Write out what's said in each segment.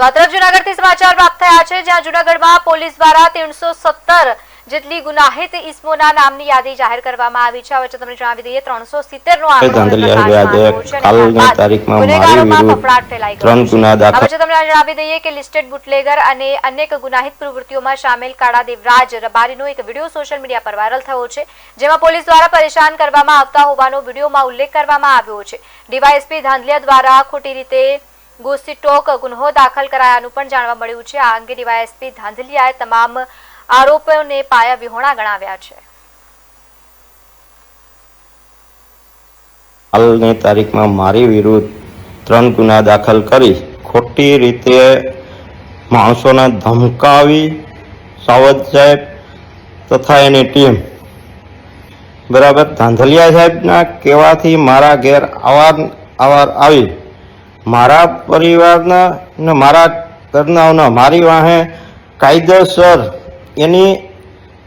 તો આ તરફ જુનાગઢથી સમાચાર પ્રાપ્ત થયા છે જ્યાં જુનાગઢમાં પોલીસ દ્વારા ત્રણસો સત્તર જેટલી ગુનાહિત ઇસમોના નામની યાદી જાહેર કરવામાં આવી છે હવે તમને જણાવી દઈએ ત્રણસો સિત્તેર નો કાલની તારીખમાં ફફડાટ ફેલાઈ ત્રણ. ગુના દાખલ હવે તમને જણાવી દઈએ કે લિસ્ટેડ બુટલેગર અને અનેક ગુનાહિત પ્રવૃત્તિઓમાં સામેલ કાળા દેવરાજ રબારીનો એક વીડિયો સોશિયલ મીડિયા પર વાયરલ થયો છે જેમાં પોલીસ દ્વારા પરેશાન કરવામાં આવતા હોવાનો વિડીયોમાં ઉલ્લેખ કરવામાં આવ્યો છે ડીવાયએસપી ધાંધલિયા દ્વારા ખોટી રીતે ગોસ્તી ટોક ગુન્હો દાખલ કરાયાનું પણ જાણવા મળ્યું છે. આ અંગે ડીવાયએસપી ધાંધલિયાએ તમામ આરોપીઓને પાયા વિહોણા ગણાવ્યા છે. હાલની તારીખમાં મારી વિરુદ્ધ ત્રણ ગુના દાખલ કરી ખોટી રીતે માણસોને ધમકાવી સાવધ સાહેબ તથા એની ટીમ. બરાબર, ધાંધલિયા સાહેબના કહેવાથી મારા ઘેર અવાર અવાર આવી મારા પરિવારના ને મારા કરનારના મારી વાહે કાયદેસર એની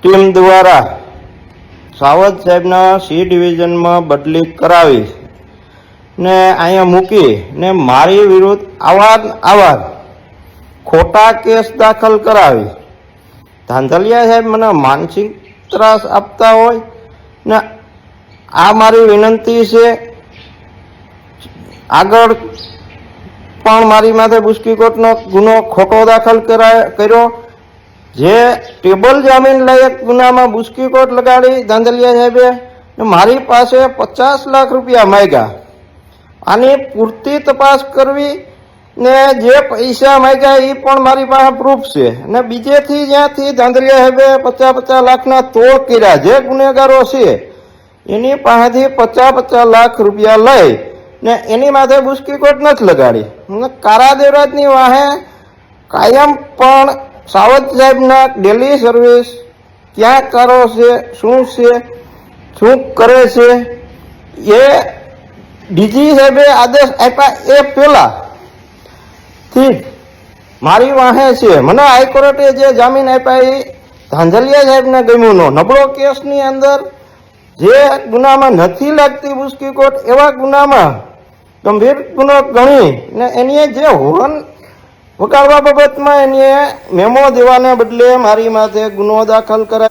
ટીમ દ્વારા સાવધ સાહેબના સી ડિવિઝનમાં બદલી કરાવી ને અહીંયા મૂકી ને મારી વિરુદ્ધ આવાર આવા ખોટા કેસ દાખલ કરાવી. ધાંધલિયા સાહેબ મને માનસિક ત્રાસ આપતા હોય ને આ મારી વિનંતી છે, આગળ પણ મારી માથે બુસ્કીકોટનો ગુનો ખોટો દાખલ કરાય જે ટેબલ જામીન લાયક ગુનામાં બુસ્કીકોટ લગાડી ધાંધલિયા સાહેબે મારી પાસે પચાસ લાખ રૂપિયા માંગ્યા. આની પૂરતી તપાસ કરવી ને જે પૈસા માંગ્યા એ પણ મારી પાસે પ્રૂફ છે. ને બીજેથી જ્યાંથી ધાંધલિયા સાહેબે પચાસ પચાસ લાખના તોડ કર્યા, જે ગુનેગારો છે, એની પાસેથી પચાસ પચાસ લાખ રૂપિયા લઈ ને એની માથે બુસ્કીકોટ નથી લગાડી. અને કારા દેવરાજની વાહે કાયમ પણ સાવત સાહેબના ડેલી સર્વિસ ક્યાં કરો છે, શું છે, શું કરે છે, એ ડીજી સાહેબે આદેશ આપ્યા એ પહેલા. થી મારી વાહે છે. મને હાઈકોર્ટે જે જામીન આપ્યા એ ધાંધલિયા સાહેબને ગમ્યું નો. નબળો કેસની અંદર જે ગુનામાં નથી લાગતી બુસ્કીકોટ એવા ગુનામાં ગંભીર ગુનો ગણી ને એની જે હોર્ન વગાડવા બાબતમાં એની મેમો દેવાને બદલે મારી માથે ગુનો દાખલ કરાય.